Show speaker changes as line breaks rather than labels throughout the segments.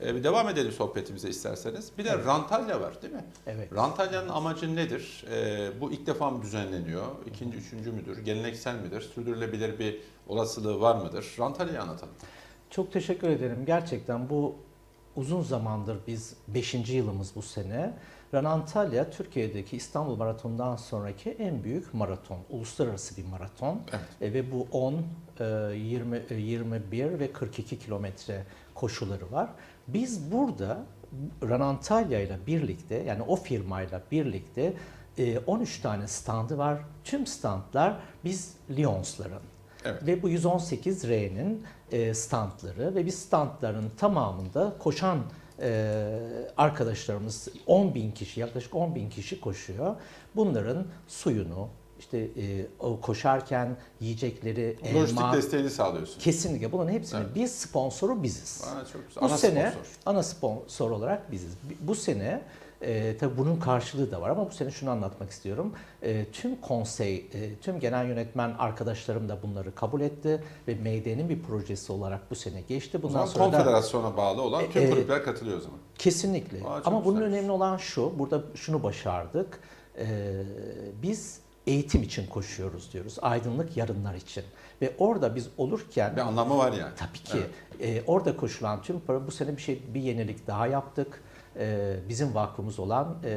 E, devam edelim sohbetimize isterseniz. Bir de
Evet.
Rantalya var değil mi?
Evet.
Rantalya'nın amacı nedir? E, bu ilk defa mı düzenleniyor? İkinci, üçüncü müdür? Geleneksel midir? Sürdürülebilir bir olasılığı var mıdır? Rantalya'yı anlatalım.
Çok teşekkür ederim. Gerçekten bu uzun zamandır biz 5. yılımız bu sene. Run Antalya Türkiye'deki İstanbul Maratonu'ndan sonraki en büyük maraton. Uluslararası bir maraton.
Evet.
E, ve bu 10, e, 20, e, 21 ve 42 kilometre koşuları var. Biz burada Run Antalya ile birlikte yani o firmayla birlikte e, 13 tane standı var. Tüm standlar biz Lyons'ların.
Evet.
Ve bu 118R'nin e, standları ve biz standların tamamında koşan e, arkadaşlarımız 10 bin kişi yaklaşık 10 bin kişi koşuyor. Bunların suyunu işte e, o koşarken yiyecekleri
Lojistik
elma
desteğini sağlıyorsun.
kesinlikle bunların hepsinin
Evet.
biz sponsoru biziz.
Aa, çok güzel.
Bu
Ana
sene
sponsor.
ana sponsor olarak biziz. Bu sene e, tabii bunun karşılığı da var ama bu sene şunu anlatmak istiyorum. E, tüm konsey, e, tüm genel yönetmen arkadaşlarım da bunları kabul etti ve MD'nin bir projesi olarak bu sene geçti.
O
Bundan
zaman
sonra da
konfederasyona bağlı olan tüm
E, e,
kulüpler katılıyor o zaman.
kesinlikle.
Aa,
ama bunun
güzelmiş.
önemli olan şu, burada şunu başardık. E, biz eğitim için koşuyoruz diyoruz. Aydınlık yarınlar için. Ve orada biz olurken
Bir anlamı var yani.
Tabii ki. Ee, orada koşulan tüm para bu sene bir şey bir yenilik daha yaptık. Ee, bizim vakfımız olan e,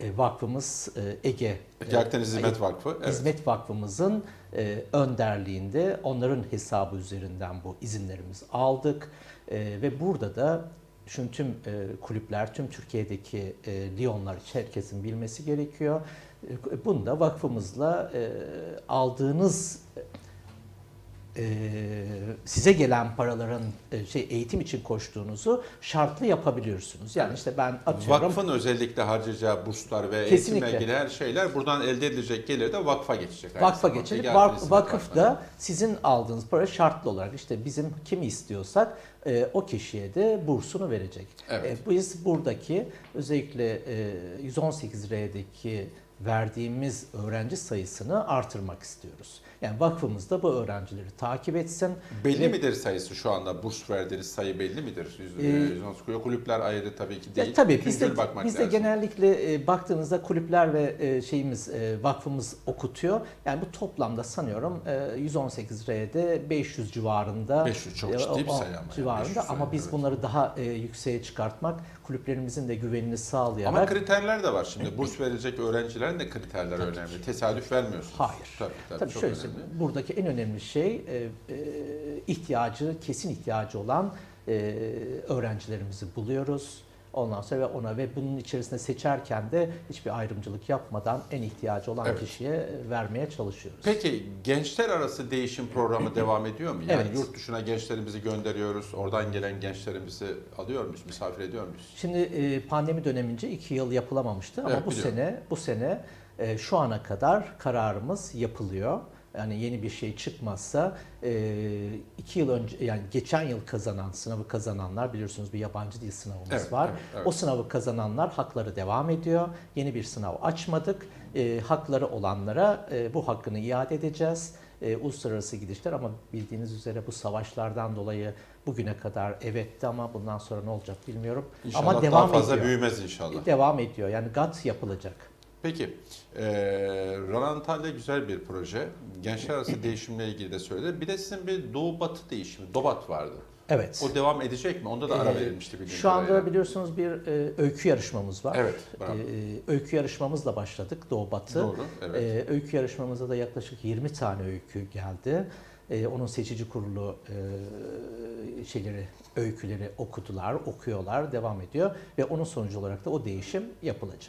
e, vakfımız e, Ege
Ege Akdeniz
e,
Hizmet Vakfı. Evet.
Hizmet Vakfımızın e, önderliğinde onların hesabı üzerinden bu izinlerimizi aldık E, ve burada da şunu tüm e, kulüpler, tüm Türkiye'deki e, Lyonlar herkesin bilmesi gerekiyor. E, bunu da vakfımızla e, aldığınız size gelen paraların e, şey eğitim için koştuğunuzu şartlı yapabiliyorsunuz. Yani işte ben atıyorum
Vakfın özellikle harcayacağı burslar ve
Kesinlikle.
eğitimle ilgili her şeyler buradan elde edilecek gelir de vakfa geçecek.
Vakfa.
Ege
Vak- vakıf da sizin aldığınız para şartlı olarak işte bizim kimi istiyorsak e, o kişiye de bursunu verecek.
Evet.
E, biz buradaki özellikle e, 118R'deki verdiğimiz öğrenci sayısını artırmak istiyoruz. Yani vakfımız da bu öğrencileri takip etsin.
Belli
Ve-
midir sayısı şu anda burs verdiğiniz sayı belli midir? Yüz,
Ee,
sıkıyor. Kulüpler ayrı tabii ki değil.
tabii
Güncel
bizde, bizde genellikle e, baktığınızda kulüpler ve e, şeyimiz e, vakfımız okutuyor. Yani bu toplamda sanıyorum e, 118R'de 500 civarında
500 çok
e,
ciddi bir sayı ama.
civarında
500
ama biz
evet.
bunları daha e, yükseğe çıkartmak kulüplerimizin de güvenini sağlayarak
Ama kriterler de var şimdi. Burs verilecek öğrencilerin de kriterleri önemli. Tesadüf vermiyorsunuz.
Hayır.
Tabii tabii,
Tabii
çok
şöyle
önemli.
buradaki en önemli şey e, e, ihtiyacı, kesin ihtiyacı olan e, öğrencilerimizi buluyoruz. Ondan sonra ve ona ve bunun içerisinde seçerken de hiçbir ayrımcılık yapmadan en ihtiyacı olan
Evet.
kişiye vermeye çalışıyoruz.
Peki gençler arası değişim programı devam ediyor mu? Yani
Evet.
yurt dışına gençlerimizi gönderiyoruz. Oradan gelen gençlerimizi alıyor muyuz? Misafir ediyor muyuz?
Şimdi e, pandemi dönemince iki yıl yapılamamıştı ama
Evet,
bu
biliyorum.
sene bu sene e, şu ana kadar kararımız yapılıyor. Yani yeni bir şey çıkmazsa e, iki yıl önce yani geçen yıl kazanan sınavı kazananlar biliyorsunuz bir yabancı dil sınavımız
Evet,
var.
evet, evet.
O sınavı kazananlar hakları devam ediyor. Yeni bir sınav açmadık. E, hakları olanlara e, bu hakkını iade edeceğiz. E, uluslararası gidişler ama bildiğiniz üzere bu savaşlardan dolayı bugüne kadar evetti ama bundan sonra ne olacak bilmiyorum.
İnşallah
ama devam
daha fazla
ediyor.
büyümez inşallah.
Devam ediyor. Yani GATT yapılacak.
Peki, e, Antalya güzel bir proje. Gençler arası değişimle ilgili de söyledi. Bir de sizin bir Doğu Batı değişimi, DOBAT vardı.
Evet.
O devam edecek mi? Onda da ara
Ee,
verilmişti bildiğim
Şu anda
kadarıyla.
biliyorsunuz bir e, öykü yarışmamız var.
Evet, bravo.
E, öykü yarışmamızla başladık Doğu Batı.
Doğru, evet.
E, öykü yarışmamıza da yaklaşık 20 tane öykü geldi. E, onun seçici kurulu e, şeyleri, öyküleri okudular, okuyorlar, devam ediyor ve onun sonucu olarak da o değişim yapılacak.